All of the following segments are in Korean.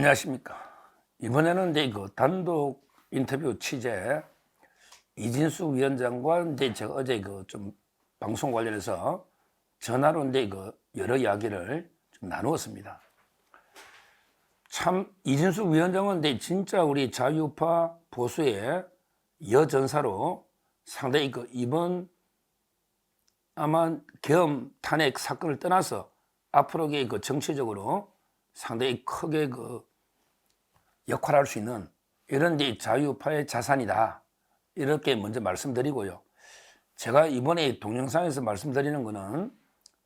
안녕하십니까. 이번에는 이제 그 단독 인터뷰 취재 이진숙 위원장과 이제 제가 어제 그 좀 방송 관련해서 전화로 이제 그 여러 이야기를 좀 나누었습니다. 참 이진숙 위원장은 이제 진짜 우리 자유파 보수의 여전사로 상당히 그 이번 아마 계엄 탄핵 사건을 떠나서 앞으로의 그 정치적으로 상당히 크게 그 역할을 할수 있는 이런 이제 자유파의 자산이다. 이렇게 먼저 말씀드리고요. 제가 이번에 동영상에서 말씀드리는 거는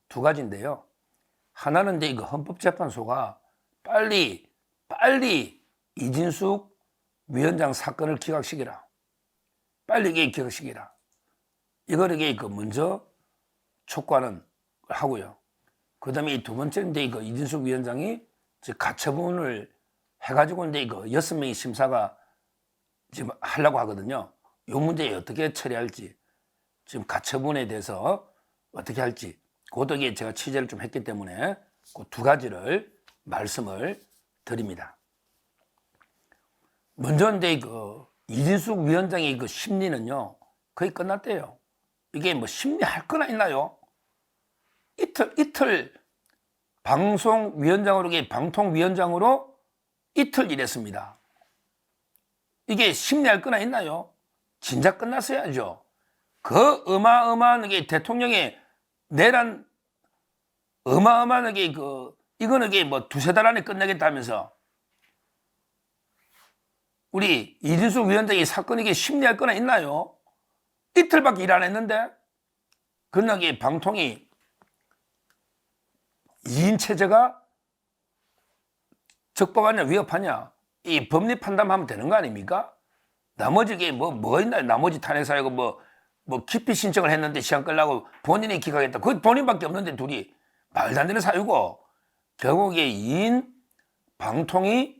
두 가지인데요. 하나는 이제 이거 헌법재판소가 빨리 빨리 이진숙 위원장 사건을 기각시키라. 빨리 이게 기각시키라. 이걸 이게 그 먼저 촉구하는 걸 하고요. 그 다음에 두 번째인데 이거 이진숙 위원장이 가처분을 해가지고 이제 이거 여섯 명의 심사가 지금 하려고 하거든요. 이 문제에 어떻게 처리할지 지금 가처분에 대해서 어떻게 할지 이게 제가 취재를 좀 했기 때문에 그 두 가지를 말씀을 드립니다. 먼저 이제 그 이진숙 위원장의 그 심리는요 거의 끝났대요. 이게 뭐 심리할 거나 있나요? 이틀 이틀 방송위원장으로 방통위원장으로 이틀 일했습니다. 이게 심리할 거나 있나요? 진작 끝났어야죠. 그 어마어마하게 대통령의 내란 어마어마하게 그 이거는 이게 뭐 두세 달 안에 끝내겠다면서 우리 이진숙 위원장이 사건 이게 심리할 거나 있나요? 이틀밖에 일 안 했는데 그나게 방통이 2인 체제가 적법하냐 위협하냐 이 법리 판단하면 되는 거 아닙니까? 나머지 게 뭐뭐 있나 나머지 탄핵 사유가 뭐, 뭐 기피 신청을 했는데 시간 끌라고 본인이 기각했다. 그 본인밖에 없는데 둘이 말도 안 되는 사유고 결국에 2인 방통이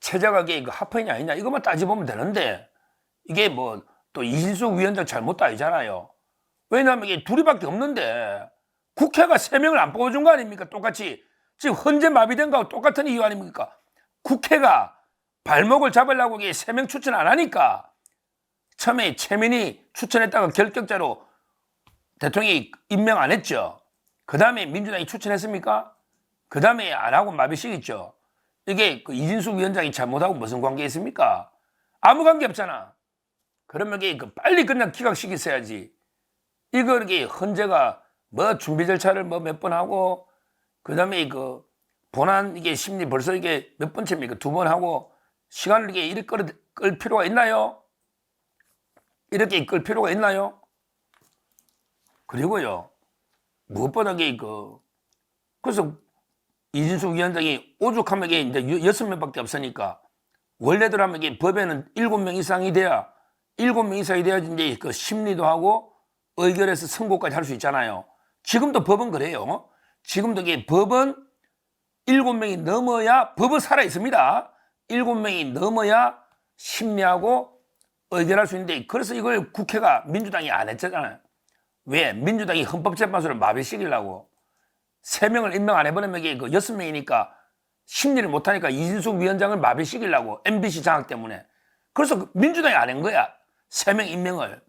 체제가게 이거 합헌이냐 아니냐 이것만 따져보면 되는데 이게 뭐 또 이진숙 위원장 잘못도 아니잖아요. 왜냐하면 이게 둘이밖에 없는데 국회가 세 명을 안 뽑아준 거 아닙니까? 똑같이 지금 헌재 마비된 거하고 똑같은 이유 아닙니까? 국회가 발목을 잡으려고 이게 세명 추천 안 하니까 처음에 최민희 추천했다가 결격자로 대통령이 임명 안 했죠. 그 다음에 민주당이 추천했습니까? 그 다음에 안 하고 마비시켰죠. 이게 그 이진숙 위원장이 잘못하고 무슨 관계 있습니까? 아무 관계 없잖아. 그러면 이게 그 빨리 그냥 기각시켰어야지. 이거 이렇게 헌재가 뭐 준비 절차를 뭐 몇 번 하고 그 다음에 그 본안 이게 심리 벌써 이게 몇 번째입니까? 두 번 하고 시간을 이게 이렇게 끌, 끌 필요가 있나요? 이렇게 끌 필요가 있나요? 그리고요 무엇보다 이게 그 그래서 이진숙 위원장이 오죽하면 이게 이제 여섯 명 밖에 없으니까 원래대로 하면 이게 법에는 일곱 명 이상이 돼야 일곱 명 이상이 돼야지 이제 그 심리도 하고 의결해서 선고까지 할 수 있잖아요. 지금도 법은 그래요. 지금도 이게 법은 일곱 명이 넘어야 법은 살아 있습니다. 일곱 명이 넘어야 심리하고 의결할 수 있는데 그래서 이걸 국회가 민주당이 안 했잖아요. 왜? 민주당이 헌법재판소를 마비시키려고 세 명을 임명 안 해버리면 이게 그 여섯 명이니까 심리를 못하니까 이진숙 위원장을 마비시키려고 MBC 장악 때문에 그래서 그 민주당이 안 한 거야. 세명 임명을.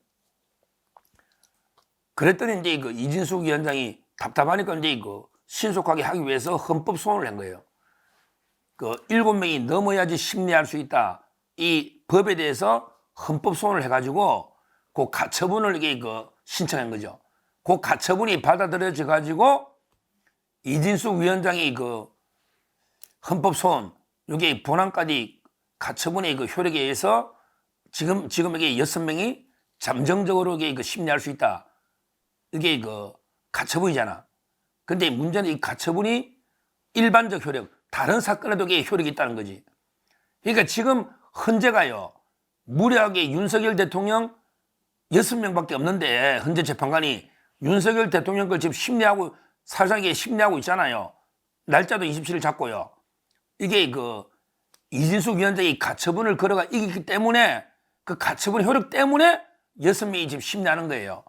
그랬더니 이제 그 이진숙 위원장이 답답하니까 이제 그 신속하게 하기 위해서 헌법 소원을 낸 거예요. 그 일곱 명이 넘어야지 심리할 수 있다. 이 법에 대해서 헌법 소원을 해가지고 그 가처분을 이게 그 신청한 거죠. 그 가처분이 받아들여져 가지고 이진숙 위원장이 그 헌법 소원 여기 본안까지 가처분의 그 효력에 의해서 지금 지금 이게 여섯 명이 잠정적으로 이게 그 심리할 수 있다. 이게 그 가처분이잖아. 근데 문제는 이 가처분이 일반적 효력, 다른 사건에도 이게 효력이 있다는 거지. 그러니까 지금 헌재가요, 무리하게 윤석열 대통령 여섯 명밖에 없는데, 헌재 재판관이 윤석열 대통령 걸 지금 심리하고, 사실상에 심리하고 있잖아요. 날짜도 27일 잡고요. 이게 그, 이진숙 위원장이 가처분을 걸어가 이기기 때문에, 그 가처분 효력 때문에 여섯 명이 지금 심리하는 거예요.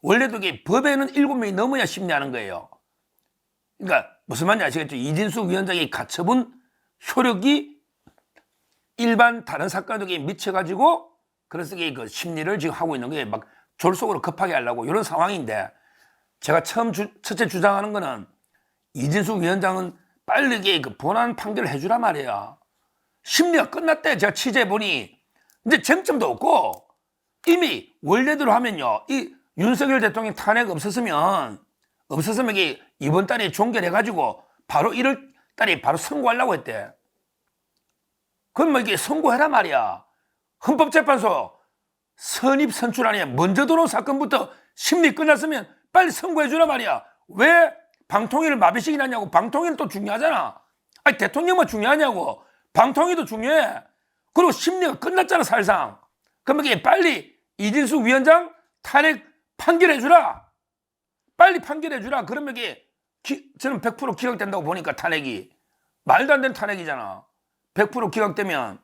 원래도 이게 법에는 일곱 명이 넘어야 심리하는 거예요. 그러니까 무슨 말인지 아시겠죠? 이진숙 위원장이 가처분 효력이 일반 다른 사건에게 미쳐가지고 그래서 그 심리를 지금 하고 있는 게 막 졸속으로 급하게 하려고 이런 상황인데 제가 처음 주- 첫째 주장하는 거는 이진숙 위원장은 이게 그 본안 판결을 해주라 말이야. 심리가 끝났대. 제가 취재해 보니 이제 쟁점도 없고 이미 원래대로 하면요. 이 윤석열 대통령 탄핵 없었으면 이게 이번 달에 종결해 가지고 바로 1월 달에 바로 선고하려고 했대. 그럼 뭐 이게 선고해라 말이야. 헌법재판소 선입 선출 아니야. 먼저 들어온 사건부터 심리 끝났으면 빨리 선고해 주라 말이야. 왜 방통위를 마비시키냐고. 방통위는 또 중요하잖아. 아니 대통령만 중요하냐고. 방통위도 중요해. 그리고 심리가 끝났잖아 사실상. 그러면 이게 빨리 이진숙 위원장 탄핵 판결해 주라. 빨리 판결해 주라. 그러면 이게 기- 저는 100% 기각된다고 보니까 탄핵이 말도 안 되는 탄핵이잖아. 100% 기각되면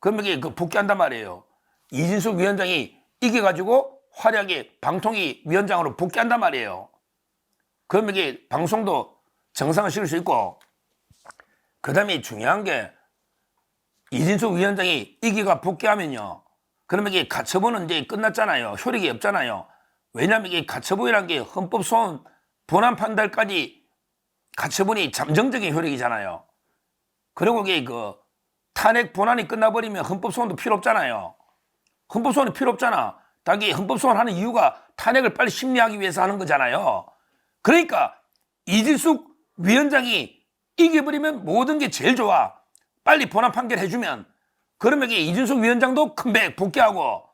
그러면 이게 그 복귀한단 말이에요. 이진숙 위원장이 이겨가지고 화려하게 방통위 위원장으로 복귀한단 말이에요. 그러면 이게 방송도 정상을 실을 수 있고 그 다음에 중요한 게 이진숙 위원장이 이기가 복귀하면요. 그러면 이게 가처분은 이제 끝났잖아요. 효력이 없잖아요. 왜냐하면 이게 가처분이라는 게 헌법소원 본안 판단까지 가처분이 잠정적인 효력이잖아요. 그리고 이게 그 탄핵 본안이 끝나버리면 헌법소원도 필요 없잖아요. 헌법소원이 필요 없잖아. 당기 헌법소원 하는 이유가 탄핵을 빨리 심리하기 위해서 하는 거잖아요. 그러니까 이진숙 위원장이 이겨버리면 모든 게 제일 좋아. 빨리 본안 판결 해주면 그러면 이게 이준석 위원장도 컴백 복귀하고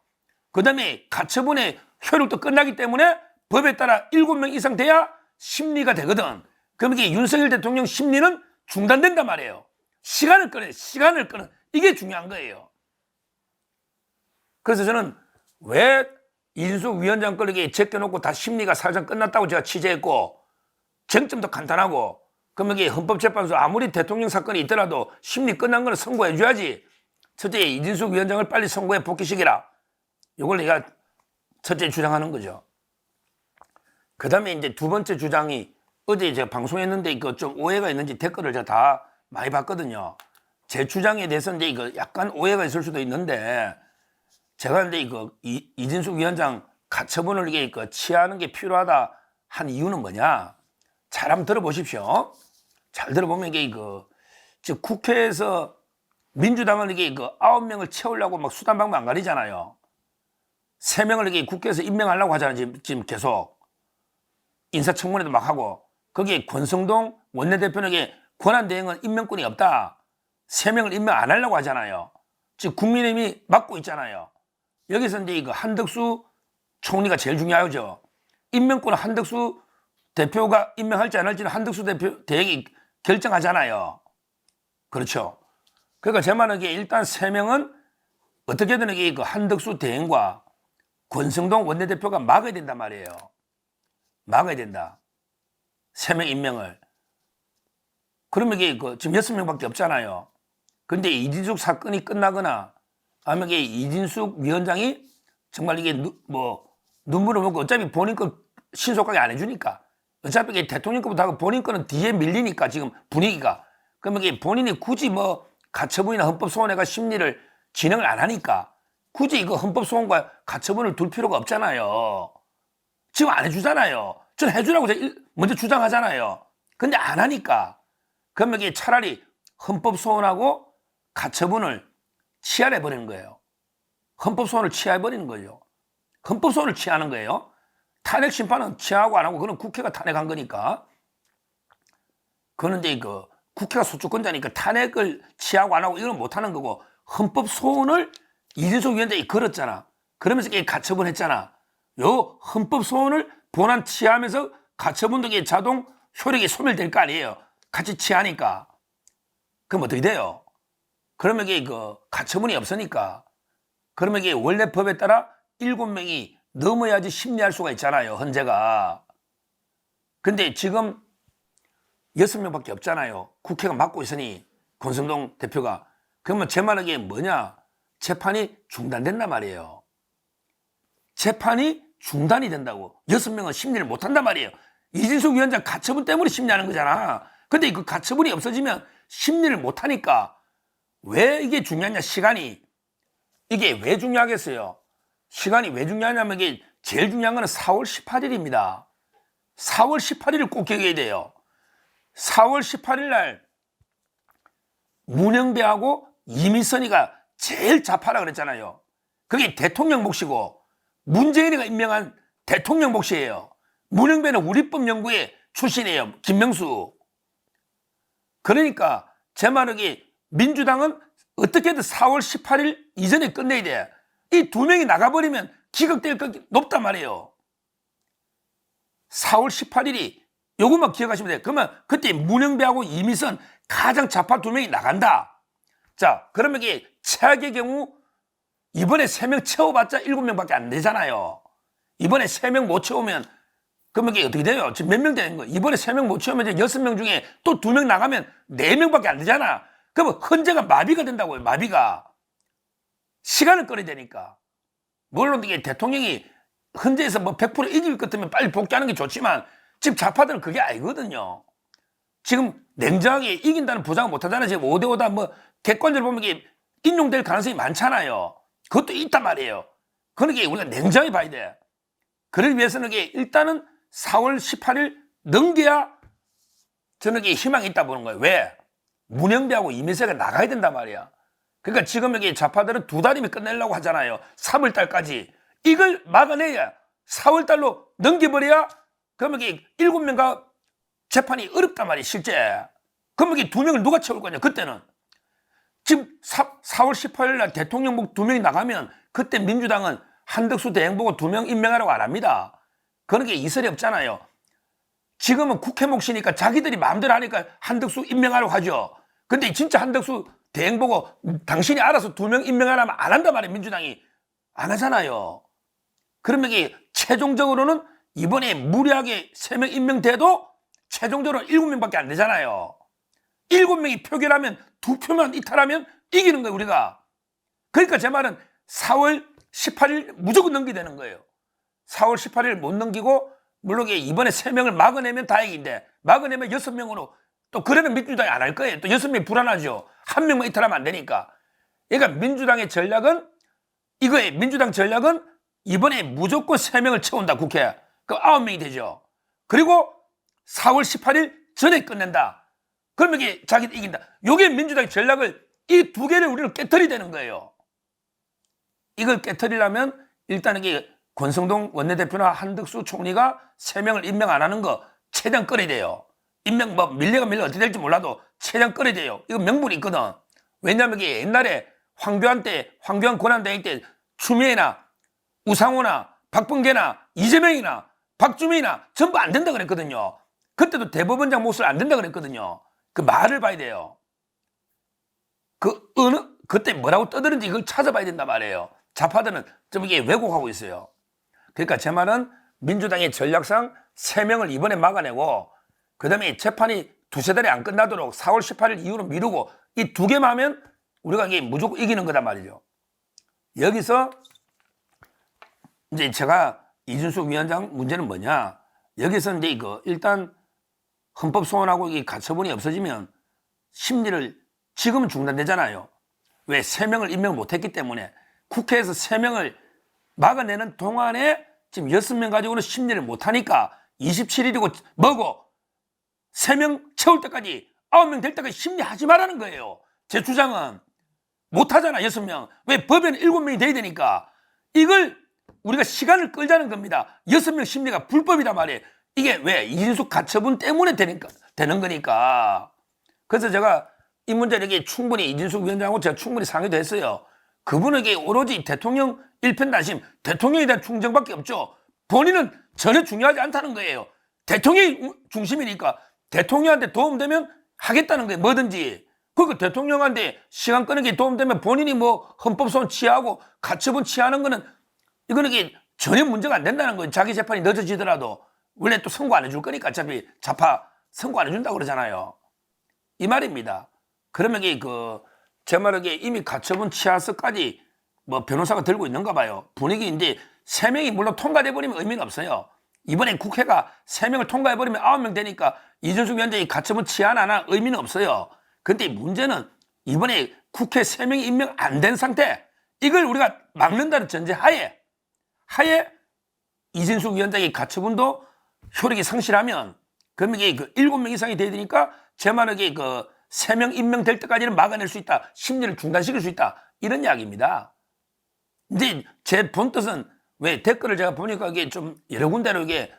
그 다음에 가처분의 효력도 끝나기 때문에 법에 따라 7명 이상 돼야 심리가 되거든. 그럼 이게 윤석열 대통령 심리는 중단된단 말이에요. 시간을 끄는 시간을 끄는 이게 중요한 거예요. 그래서 저는 왜 이준석 위원장 끌리게 제껴놓고 다 심리가 사실상 끝났다고 제가 취재했고 쟁점도 간단하고 그러면 이게 헌법재판소 아무리 대통령 사건이 있더라도 심리 끝난 거는 선고해 줘야지. 첫째 이진숙 위원장을 빨리 선고해 복귀시키라. 이걸 내가 첫째 주장하는 거죠. 그 다음에 이제 두 번째 주장이 어제 제가 방송했는데 이거 좀 오해가 있는지 댓글을 제가 다 많이 봤거든요. 제 주장에 대해서 이제 이거 약간 오해가 있을 수도 있는데 제가 이제 이거 이, 이진숙 위원장 가처분을 이게 그 취하는 게 필요하다 한 이유는 뭐냐? 잘 한번 들어보십시오. 잘 들어보면 이게 그, 즉 국회에서 민주당은 이게 그 아홉 명을 채우려고 막 수단 방법 안 가리잖아요. 세 명을 이게 국회에서 임명하려고 하잖아요. 지금, 계속 인사청문회도 막 하고 거기에 권성동 원내대표에게 권한 대행은 임명권이 없다. 세 명을 임명 안 하려고 하잖아요. 지금 국민의힘이 맡고 있잖아요. 여기서 이제 이거 한덕수 총리가 제일 중요하죠. 임명권은 한덕수 대표가 임명할지 안 할지는 한덕수 대표 대행이 결정하잖아요. 그렇죠. 그러니까 제 말은 이게 일단 세 명은 어떻게든 이게 그 한덕수 대행과 권성동 원내대표가 막아야 된단 말이에요. 막아야 된다. 세 명 임명을. 그러면 이게 그 지금 여섯 명밖에 없잖아요. 근데 이진숙 사건이 끝나거나 아니면 이게 이진숙 위원장이 정말 이게 누, 뭐 눈물을 먹고 어차피 본인 거 신속하게 안 해주니까 어차피 이게 대통령 거부터 하고 본인 거는 뒤에 밀리니까 지금 분위기가 그러면 이게 본인이 굳이 뭐 가처분이나 헌법 소원회가 심리를 진행을 안 하니까 굳이 이거 헌법소원과 가처분을 둘 필요가 없잖아요. 지금 안 해주잖아요. 전 해주라고 먼저 주장하잖아요. 근데 안 하니까 그러면 이게 차라리 헌법소원하고 가처분을 취하해 버리는 거예요. 헌법소원을 취하해 버리는 거죠. 헌법소원을 취하는 거예요. 탄핵 심판은 취하고 안 하고 그건 국회가 탄핵한 거니까. 이제 그 국회가 소추권자니까 탄핵을 취하고 안 하고 이건 못 하는 거고 헌법 소원을 이준석 위원장이 걸었잖아. 그러면서 이게 가처분 했잖아. 요 헌법 소원을 본안 취하면서 가처분 등의 자동 효력이 소멸될 거 아니에요. 같이 취하니까. 그럼 어떻게 돼요? 그러면 이게 그 가처분이 없으니까 그러면 이게 원래 법에 따라 일곱 명이 넘어야지 심리할 수가 있잖아요. 헌재가. 근데 지금 여섯 명밖에 없잖아요. 국회가 맡고 있으니 권성동 대표가 그러면 제 말은 이게 뭐냐? 재판이 중단된단 말이에요. 재판이 중단이 된다고. 여섯 명은 심리를 못 한단 말이에요. 이진숙 위원장 가처분 때문에 심리하는 거잖아. 근데 그 가처분이 없어지면 심리를 못하니까 왜 이게 중요하냐 시간이 이게 왜 중요하겠어요? 시간이 왜 중요하냐면 이게 제일 중요한 거는 4월 18일입니다. 4월 18일을 꼭 기억해야 돼요. 4월 18일 날 문영배하고 이미선이가 제일 좌파라 그랬잖아요. 그게 대통령 몫이고 문재인이가 임명한 대통령 몫이에요. 문영배는 우리법연구회 출신이에요. 김명수. 그러니까 제 말은 이 민주당은 어떻게든 4월 18일 이전에 끝내야 돼. 이 두 명이 나가버리면 기각될 것 높단 말이에요. 4월 18일이 요것만 기억하시면 돼요. 그러면 그때 문영배하고 이미선 가장 좌파 두 명이 나간다. 자, 그러면 이게 최악의 경우 이번에 세명 채워봤자 일곱 명밖에 안 되잖아요. 이번에 세명못 채우면 그러면 이게 어떻게 돼요? 지금 몇 명 되는 거예요? 이번에 세명못 채우면 이제 여섯 명 중에 또두명 나가면 네 명밖에 안 되잖아. 그러면 헌재가 마비가 된다고요. 마비가 시간을 끌어야 되니까. 물론 이게 대통령이 헌재에서 뭐 100% 이길 것 같으면 빨리 복귀하는 게 좋지만 지금 좌파들은 그게 아니거든요. 지금 냉정하게 이긴다는 보장을 못 하잖아요. 지금 5대5다 뭐 객관적으로 보면 이게 인용될 가능성이 많잖아요. 그것도 있단 말이에요. 그러니까 우리가 냉정히 봐야 돼. 그러기 위해서는 일단은 4월 18일 넘겨야 저는 이게 희망이 있다 보는 거예요. 왜? 문영배하고 이미세가 나가야 된단 말이야. 그러니까 지금 여기 좌파들은 두 달이면 끝내려고 하잖아요. 3월 달까지. 이걸 막아내야 4월 달로 넘겨버려야 그러면 이게 일곱 명과 재판이 어렵단 말이에요, 실제. 그러면 이게 두 명을 누가 채울 거냐, 그때는. 지금 4, 4월 18일 날 대통령복 두 명이 나가면 그때 민주당은 한덕수 대행 보고 두 명 임명하라고 안 합니다. 그런 게 이설이 없잖아요. 지금은 국회 몫이니까 자기들이 마음대로 하니까 한덕수 임명하라고 하죠. 근데 진짜 한덕수 대행 보고 당신이 알아서 두 명 임명하라면 안 한단 말이에요, 민주당이. 안 하잖아요. 그러면 이게 최종적으로는 이번에 무리하게 세 명 임명돼도 최종적으로 일곱 명밖에 안 되잖아요. 일곱 명이 표결하면 두 표만 이탈하면 이기는 거예요, 우리가. 그러니까 제 말은 4월 18일 무조건 넘기야 되는 거예요. 4월 18일 못 넘기고 물론 이번에 세 명을 막아내면 다행인데 막아내면 여섯 명으로 또 그러면 민주당이 안 할 거예요. 또 여섯 명이 불안하죠. 한 명만 이탈하면 안 되니까. 그러니까 민주당의 전략은 이거에 민주당 전략은 이번에 무조건 세 명을 채운다 국회. 그 아홉 명이 되죠. 그리고 4월 18일 전에 끝낸다. 그러면 이게 자기들 이긴다. 요게 민주당의 전략을 이 두 개를 우리는 깨뜨려야 되는 거예요. 이걸 깨뜨리려면 일단 이게 권성동 원내대표나 한덕수 총리가 세 명을 임명 안 하는 거 최대한 끌어야 돼요. 임명 뭐 밀려가 밀려 어떻게 될지 몰라도 최대한 끌어야 돼요. 이거 명분이 있거든. 왜냐하면 이게 옛날에 황교안 때 황교안 권한대행 때 추미애나 우상호나 박범계나 이재명이나 박주민이나 전부 안 된다 그랬거든요. 그때도 대법원장 몫을 안 된다 그랬거든요. 그 말을 봐야 돼요. 그 어느 그때 뭐라고 떠드는지 이걸 찾아봐야 된단 말이에요. 좌파들은 좀 이게 왜곡하고 있어요. 그러니까 제 말은 민주당의 전략상 세명을 이번에 막아내고 그다음에 재판이 두세 달이 안 끝나도록 4월 18일 이후로 미루고 이 두 개만 하면 우리가 이게 무조건 이기는 거단 말이죠. 여기서 이제 제가 이준석 위원장 문제는 뭐냐? 여기서 이제 이거 일단 헌법 소원하고 이 가처분이 없어지면 심리를 지금은 중단되잖아요. 왜? 세 명을 임명 못했기 때문에 국회에서 세 명을 막아내는 동안에 지금 여섯 명 가지고는 심리를 못하니까 27일이고 뭐고 세 명 채울 때까지 아홉 명 될 때까지 심리하지 말라는 거예요. 제 주장은 못하잖아 여섯 명. 왜 법에는 일곱 명이 돼야 되니까 이걸 우리가 시간을 끌자는 겁니다. 여섯 명 심리가 불법이단 말이에요. 이게 왜 이준석 가처분 때문에 되니까 되는 거니까. 그래서 제가 이 이게 충분히 이준석 위원장하고 제가 충분히 상의도 했어요. 그분에게 오로지 대통령 일편단심, 대통령에 대한 충정밖에 없죠. 본인은 전혀 중요하지 않다는 거예요. 대통령이 우- 중심이니까 대통령한테 도움되면 하겠다는 거예요. 뭐든지. 그러니까 대통령한테 시간 끄는 게 도움되면 본인이 뭐 헌법소원 취하고 가처분 취하는 거는 이거는 전혀 문제가 안 된다는 거예요. 자기 재판이 늦어지더라도 원래 또 선고 안 해줄 거니까 어차피 자파 선고 안 해준다고 그러잖아요. 이 말입니다. 그러면 이게 그, 제 말에 이미 가처분 취하서까지 뭐 변호사가 들고 있는가 봐요. 분위기인데 세 명이 물론 통과돼 버리면 의미는 없어요. 이번에 국회가 세 명을 통과해 버리면 아홉 명 되니까 이준석 위원장이 가처분 취하 안 하나 의미는 없어요. 근데 문제는 이번에 국회 세 명이 임명 안 된 상태 이걸 우리가 막는다는 전제 하에 하에 이진숙 위원장의 가처분도 효력이 상실하면 이게 그 7명 이상이 돼야 되니까 제 말하기에 그 3명 임명될 때까지는 막아낼 수 있다. 심리를 중단시킬 수 있다. 이런 이야기입니다. 근데 제 본 뜻은 왜 댓글을 제가 보니까 이게 좀 여러 군데로 이게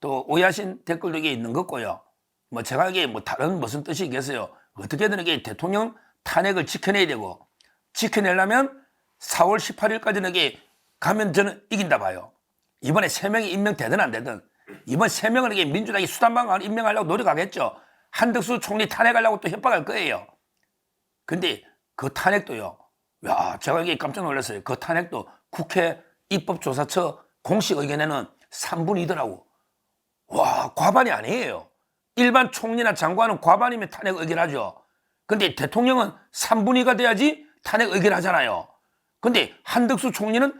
또 오해하신 댓글도 이게 있는 것 같고요. 뭐 제가 이게 뭐 다른 무슨 뜻이 있겠어요. 어떻게든 이게 대통령 탄핵을 지켜내야 되고 지켜내려면 4월 18일까지는 이게 가면 저는 이긴다 봐요. 이번에 세명이 임명되든 안 되든 이번 세 명을 이게 민주당이 수단방을 임명하려고 노력하겠죠. 한덕수 총리 탄핵하려고 또 협박할 거예요. 근데 그 탄핵도요. 야, 제가 이게 깜짝 놀랐어요. 그 탄핵도 국회 입법조사처 공식 의견에는 3분의 2더라고. 와, 과반이 아니에요. 일반 총리나 장관은 과반이면 탄핵 의견하죠. 근데 대통령은 3분의 2가 돼야지 탄핵 의견하잖아요. 근데 한덕수 총리는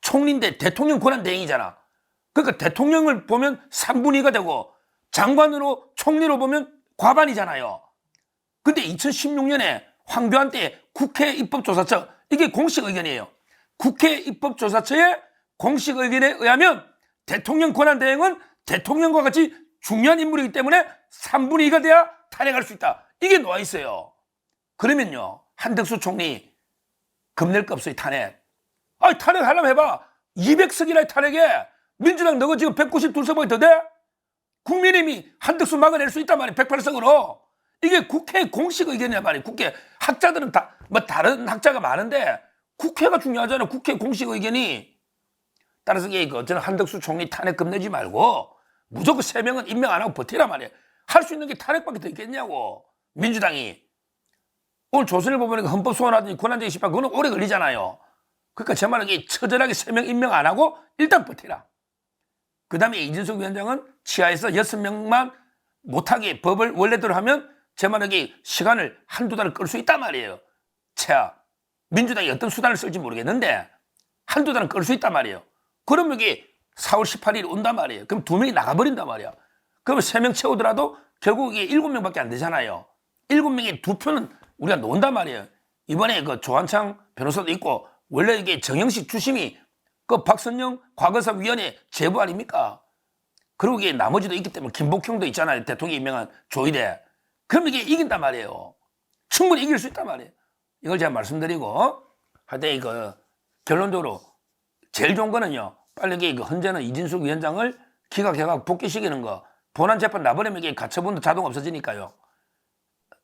총리인데 대통령 권한 대행이잖아. 그러니까 대통령을 보면 3분의 2가 되고 장관으로 총리로 보면 과반이잖아요. 근데 2016년에 황교안 때 국회 입법조사처 이게 공식 의견이에요. 국회 입법조사처의 공식 의견에 의하면 대통령 권한 대행은 대통령과 같이 중요한 인물이기 때문에 3분의 2가 돼야 탄핵할 수 있다. 이게 놓아 있어요. 그러면요 한덕수 총리 없어요 탄핵. 아 탄핵 하려면 해봐. 200석이나 탄핵에 민주당 너가 지금 192석밖에 더 돼? 국민의힘이 한덕수 막아낼 수 있단 말이야 108석으로. 이게 국회 공식 의견이란 말이야. 국회 학자들은 다 뭐 다른 학자가 많은데 국회가 중요하잖아요 국회 공식 의견이. 따라서 이게 그 저는 한덕수 총리 탄핵 겁내지 말고 무조건 세 명은 임명 안 하고 버티란 말이야. 할 수 있는 게 탄핵밖에 더 있겠냐고 민주당이. 오늘 조선일 보면 헌법 소원하더니 권한쟁의 심판 그거는 오래 걸리잖아요. 그러니까 제 말은 이게 처절하게 세 명 임명 안 하고 일단 버티라 그 다음에 이준석 위원장은 치하에서 여섯 명만 못하게 법을 원래대로 하면 제 말은 이게 시간을 한두 달을 끌 수 있단 말이에요. 치하. 민주당이 어떤 수단을 쓸지 모르겠는데 한두 달은 끌 수 있단 말이에요. 그러면 이게 4월 18일 온단 말이에요. 그럼 두 명이 나가버린단 말이야. 그러면 세명 채우더라도 결국 이게 일곱 명밖에 안 되잖아요. 일곱 명의 두 표는 우리가 놓은단 말이에요. 이번에 그 조한창 변호사도 있고 원래 이게 정영식 주심이 그 박선영 과거사위원회 제보 아닙니까? 그리고 이게 나머지도 있기 때문에 김복형도 있잖아요. 대통령 임명한 조이대. 그럼 이게 이긴단 말이에요. 충분히 이길 수 있단 말이에요. 이걸 제가 말씀드리고 하여튼 이거 결론적으로 제일 좋은 거는요. 빨리 이게 그 헌재는 이진숙 위원장을 기각해가 복귀시키는 거. 본안 재판 나버리면 이게 가처분도 자동 없어지니까요.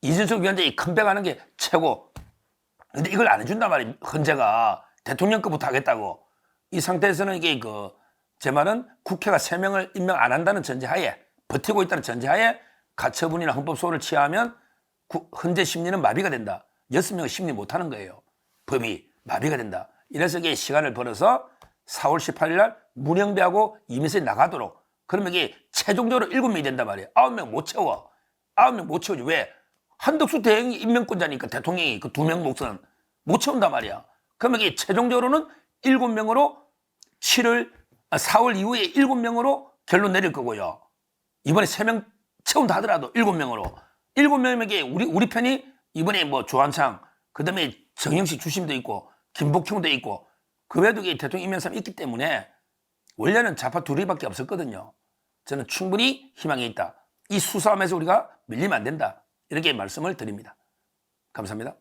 이진숙 위원장이 컴백하는 게 최고. 근데 이걸 안 해준단 말이에요. 헌재가 대통령급부터 하겠다고. 이 상태에서는 이게 그 제 말은 국회가 세명을 임명 안 한다는 전제하에 버티고 있다는 전제하에 가처분이나 헌법 소원을 취하면 구- 헌재 심리는 마비가 된다. 여섯 명은 심리 못 하는 거예요. 법이 마비가 된다. 이래서 이게 시간을 벌어서 4월 18일 날 문영배하고 이미선이 나가도록 그러면 이게 최종적으로 일곱 명이 된단 말이에요. 아홉 명 못 채워. 아홉 명 못 채우지. 왜? 한덕수 대행이 임명권자니까 대통령이 그 두명 몫은 못 채운단 말이야. 그러면 이게 최종적으로는 일곱 명으로 7월, 4월 이후에 일곱 명으로 결론 내릴 거고요. 이번에 세 명 채운다 하더라도 일곱 명으로. 일곱 명에게 우리, 우리 편이 이번에 뭐 조한창, 그 다음에 정영식 주심도 있고, 김복형도 있고, 그 외에도 대통령 임명 사람이 있기 때문에 원래는 좌파 둘이밖에 없었거든요. 저는 충분히 희망이 있다. 이 수싸움에서 우리가 밀리면 안 된다. 이렇게 말씀을 드립니다. 감사합니다.